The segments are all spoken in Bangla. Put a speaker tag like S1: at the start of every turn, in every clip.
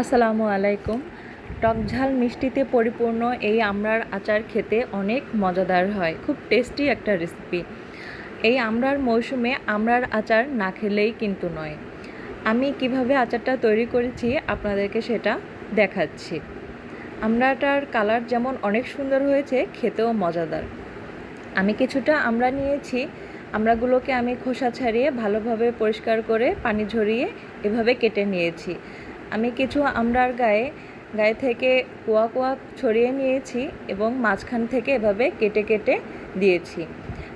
S1: আসসালামু আলাইকুম। টক ঝাল মিষ্টিতে পরিপূর্ণ এই আমড়ার আচার খেতে অনেক মজাদার হয়। খুব টেস্টি একটা রেসিপি এই আমড়ার মৌসুমে আমড়ার আচার না খেলেই কিন্তু নয়। আমি কীভাবে আচারটা তৈরি করেছি আপনাদেরকে সেটা দেখাচ্ছি। আমড়াটার কালার যেমন অনেক সুন্দর হয়েছে, খেতেও মজাদার। আমি কিছুটা আমড়া নিয়েছি। আমড়াগুলোকে আমি খোসা ছাড়িয়ে ভালোভাবে পরিষ্কার করে পানি ঝরিয়ে এভাবে কেটে নিয়েছি। আমি কিছু আমড়ার গায়ে গায়ে থেকে কোয়া কোয়া ছড়িয়ে নিয়েছি এবং মাঝখান থেকে এভাবে কেটে কেটে দিয়েছি।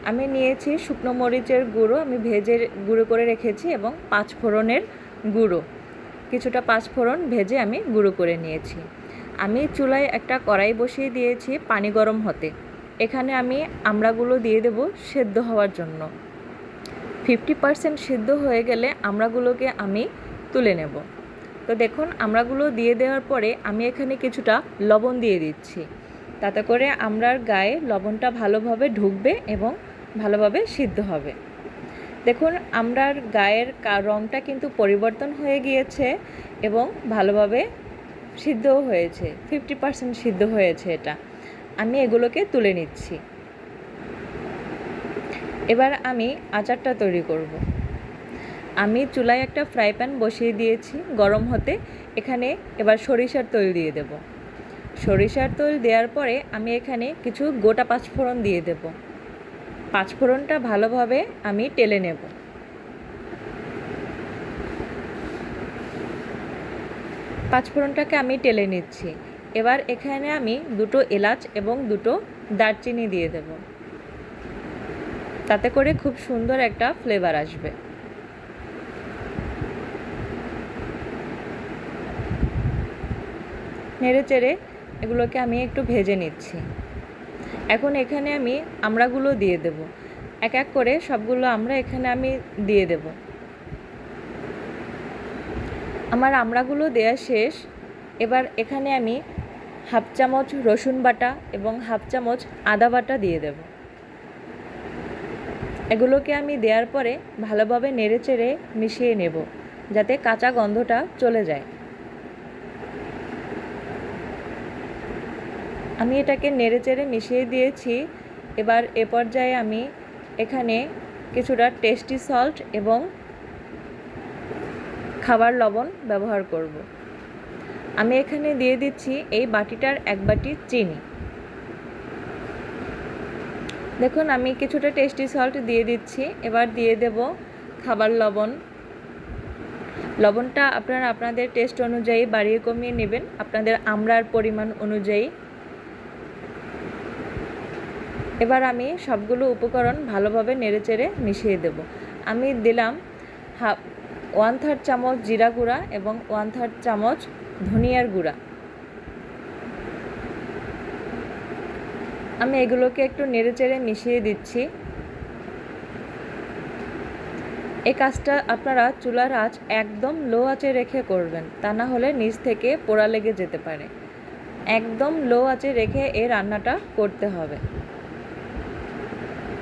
S1: আমি নিয়েছি শুকনো মরিচের গুঁড়ো, আমি ভেজে গুঁড়ো করে রেখেছি এবং পাঁচ ফোড়নের গুঁড়ো। কিছুটা পাঁচ ফোড়ন ভেজে আমি গুঁড়ো করে নিয়েছি। আমি চুলায় একটা কড়াই বসিয়ে দিয়েছি পানি গরম হতে। এখানে আমি আমড়াগুলো দিয়ে দেব সেদ্ধ হওয়ার জন্য। ফিফটি পার্সেন্ট সিদ্ধ হয়ে গেলে আমড়াগুলোকে আমি তুলে নেব। তো দেখুন আমড়াগুলো দিয়ে দেওয়ার পরে আমি এখানে কিছুটা লবণ দিয়ে দিচ্ছি। তাতে করে আমড়ার গায়ে লবণটা ভালোভাবে ঢুকবে এবং ভালোভাবে সিদ্ধ হবে। দেখুন আমড়ার গায়ের রঙটা কিন্তু পরিবর্তন হয়ে গিয়েছে এবং ভালোভাবে সিদ্ধও হয়েছে। ফিফটি পার্সেন্ট সিদ্ধ হয়েছে এটা। আমি এগুলোকে তুলে নিচ্ছি। এবার আমি আচারটা তৈরি করব। আমি চুলায় একটা ফ্রাই প্যান বসিয়ে দিয়েছি গরম হতে। এখানে এবার সরিষার তেল দিয়ে দেব। সরিষার তৈল দেওয়ার পরে আমি এখানে কিছু গোটা পাঁচফোড়ন দিয়ে দেব। পাঁচফোড়নটা ভালোভাবে আমি টেলে নেব। পাঁচফোড়নটাকে আমি টেলে নিচ্ছি। এবার এখানে আমি দুটো এলাচ এবং দুটো দারচিনি দিয়ে দেব। তাতে করে খুব সুন্দর একটা ফ্লেভার আসবে। নেড়ে চেড়ে এগুলোকে আমি একটু ভেজে নিচ্ছি। এখন এখানে আমি আমড়াগুলো দিয়ে দেব। এক এক করে সবগুলো আমরা এখানে আমি দিয়ে দেব। আমার আমড়াগুলো দেয়া শেষ। এবার এখানে আমি হাফ চামচ রসুন বাটা এবং হাফ চামচ আদা বাটা দিয়ে দেব। এগুলোকে আমি দেওয়ার পরে ভালোভাবে নেড়ে চেড়ে মিশিয়ে নেব, যাতে কাঁচা গন্ধটা চলে যায়। আমি এটাকে নেড়ে চেড়ে মিশিয়ে দিয়েছি। এবার এ পর্যায়ে আমি এখানে কিছুটা টেস্টি সল্ট এবং খাবার লবণ ব্যবহার করব। আমি এখানে দিয়ে দিচ্ছি এই বাটিটার এক বাটি চিনি। দেখুন, আমি কিছুটা টেস্টি সল্ট দিয়ে দিচ্ছি। এবার দিয়ে দেব খাবার লবণ। লবণটা আপনারা আপনাদের টেস্ট অনুযায়ী বাড়িয়ে কমিয়ে নেবেন। আপনাদের আমড়ার পরিমাণ অনুযায়ী। এবার আমি সবগুলো উপকরণ ভালোভাবে নেড়েচেড়ে মিশিয়ে দেব। আমি দিলাম হাফ ওয়ান থার্ড চামচ জিরা গুঁড়া এবং ওয়ান থার্ড চামচ ধনিয়ার গুঁড়া। আমি এগুলোকে একটু নেড়েচেড়ে মিশিয়ে দিচ্ছি। এই কাজটা আপনারা চুলার আঁচ একদম লো আঁচে রেখে করবেন, তা না হলে নিচ থেকে পোড়া লেগে যেতে পারে। একদম লো আঁচে রেখে এই রান্নাটা করতে হবে।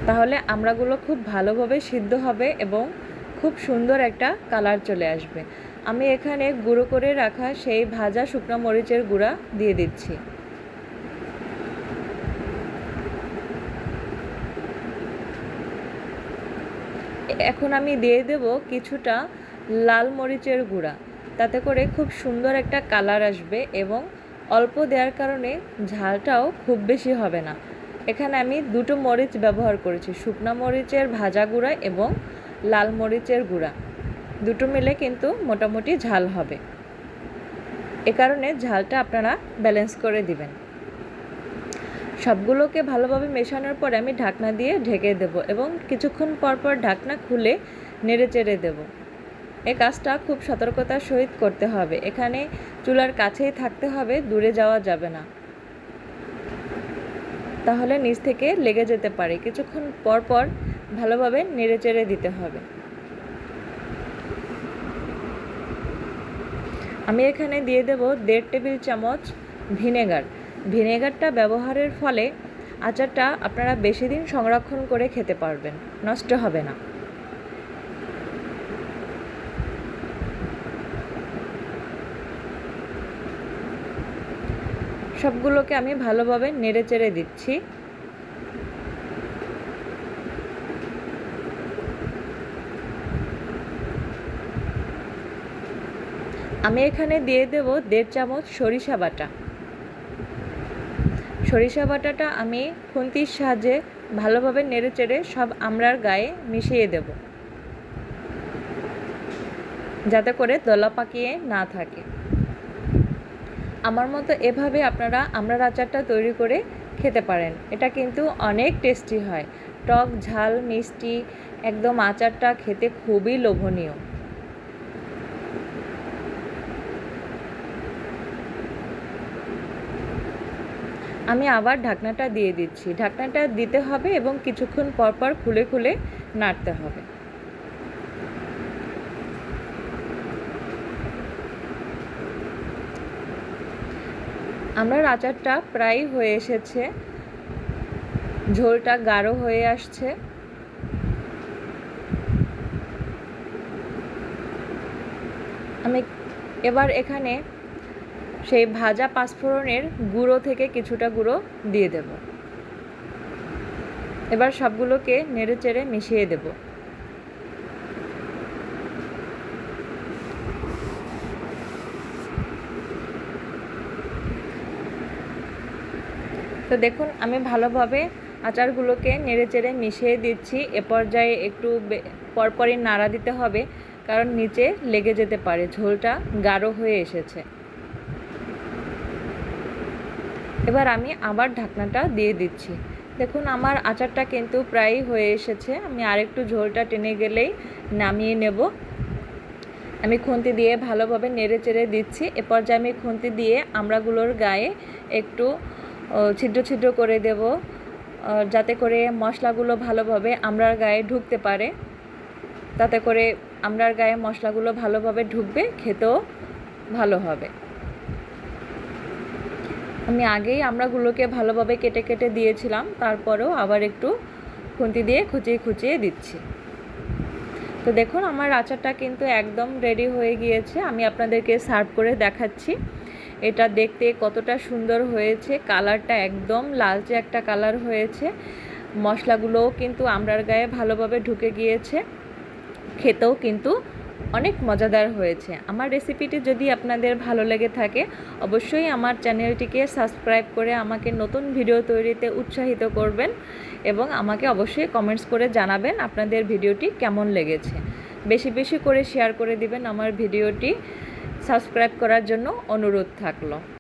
S1: তাহলে আমড়াগুলো খুব ভালোভাবে সিদ্ধ হবে এবং খুব সুন্দর একটা কালার চলে আসবে। আমি এখানে গুঁড়ো করে রাখা সেই ভাজা শুকনো মরিচের গুঁড়া দিয়ে দিচ্ছি। এখন আমি দিয়ে দেব কিছুটা লাল মরিচের গুঁড়া। তাতে করে খুব সুন্দর একটা কালার আসবে এবং অল্প দেওয়ার কারণে ঝালটাও খুব বেশি হবে না। এখানে আমি দুটো মরিচ ব্যবহার করেছি, শুকনো মরিচের ভাজা গুঁড়া এবং লাল মরিচের গুঁড়া। দুটো মিলে কিন্তু মোটামুটি ঝাল হবে। এ কারণে ঝালটা আপনারা ব্যালেন্স করে দিবেন। সবগুলোকে ভালোভাবে মেশানোর পরে আমি ঢাকনা দিয়ে ঢেকে দেব এবং কিছুক্ষণ পর পর ঢাকনা খুলে নেড়ে চেড়ে দেব। এ কাজটা খুব সতর্কতার সহিত করতে হবে। এখানে চুলার কাছেই থাকতে হবে, দূরে যাওয়া যাবে না। তাহলে নিচ থেকে লেগে যেতে পারে। কিছুক্ষণ পর পর ভালোভাবে নেড়ে চেড়ে দিতে হবে। আমি এখানে দিয়ে দেব দেড় টেবিল চামচ ভিনেগার। ভিনেগারটা ব্যবহারের ফলে আচারটা আপনারা বেশি দিন সংরক্ষণ করে খেতে পারবেন। নষ্ট হবে না। সবগুলোকে আমি ভালোভাবে নেড়ে চেড়ে দিচ্ছি। আমি এখানে দিয়ে দেব দেড় চামচ সরিষা বাটা। সরিষা বাটাটা আমি খুন্তির সাহায্যে ভালোভাবে নেড়ে চেড়ে সব আমড়ার গায়ে মিশিয়ে দেব। যাতে করে দলা পাকিয়ে না থাকে। আমার মতো এভাবে আপনারা আমড়ার আচারটা তৈরি করে খেতে পারেন। এটা কিন্তু অনেক টেস্টি হয়। টক, ঝাল, মিষ্টি, একদম আচারটা খেতে খুবই লোভনীয়। আমি আবার ঢাকনাটা দিয়ে দিচ্ছি। ঢাকনাটা দিতে হবে এবং কিছুক্ষণ পর পর খুলে খুলে নাড়তে হবে। আমার আচারটা প্রায় হয়ে এসেছে। ঝোলটা গাঢ় হয়ে আসছে। আমি এবার এখানে সেই ভাজা পাঁচফোড়নের গুঁড়ো থেকে কিছুটা গুঁড়ো দিয়ে দেব। এবার সবগুলোকে নেড়ে চেড়ে মিশিয়ে দেব। তো দেখুন, আমি ভালোভাবে আচারগুলোকে নেড়ে চেড়ে মিশিয়ে দিচ্ছি। এ পর্যায়ে একটু পরপরই নাড়া দিতে হবে, কারণ নিচে লেগে যেতে পারে। ঝোলটা গাঢ় হয়ে এসেছে। এবার আমি আবার ঢাকনাটা দিয়ে দিচ্ছি। দেখুন, আমার আচারটা কিন্তু প্রায় হয়ে এসেছে। আমি আরেকটু ঝোলটা টেনে গেলেই নামিয়ে নেব। আমি খুন্তি দিয়ে ভালোভাবে নেড়ে চেড়ে দিচ্ছি। এ পর্যায়ে আমি খুন্তি দিয়ে আমড়াগুলোর গায়ে একটু ছিদ্র ছিদ্র করে দেব যাতে করে মশলাগুলো ভালোভাবে আমরার গায়ে ঢুকতে পারে। তাতে করে আমরার গায়ে মশলাগুলো ভালোভাবে ঢুকবে, খেতেও ভালো হবে। আমি আগেই আমড়াগুলোকে ভালোভাবে কেটে কেটে দিয়েছিলাম, তারপরেও আবার একটু খুন্তি দিয়ে খুচিয়ে খুঁচিয়ে দিচ্ছি। তো দেখুন, আমার আচারটা কিন্তু একদম রেডি হয়ে গিয়েছে, আমি আপনাদেরকে সার্ভ করে দেখাচ্ছি। এটা দেখতে কতটা সুন্দর হয়েছে। কালারটা একদম লালচে একটা কালার হয়েছে। মশলাগুলোও কিন্তু আমরার গায়ে ভালোভাবে ঢুকে গিয়েছে। খেতেও কিন্তু অনেক মজাদার হয়েছে। আমার রেসিপিটি যদি আপনাদের ভালো লেগে থাকে, অবশ্যই আমার চ্যানেলটিকে সাবস্ক্রাইব করে আমাকে নতুন ভিডিও তৈরিতে উৎসাহিত করবেন এবং আমাকে অবশ্যই কমেন্টস করে জানাবেন আপনাদের ভিডিওটি কেমন লেগেছে। বেশি বেশি করে শেয়ার করে দিবেন আমার ভিডিওটি। সাবস্ক্রাইব করার জন্য অনুরোধ থাকল।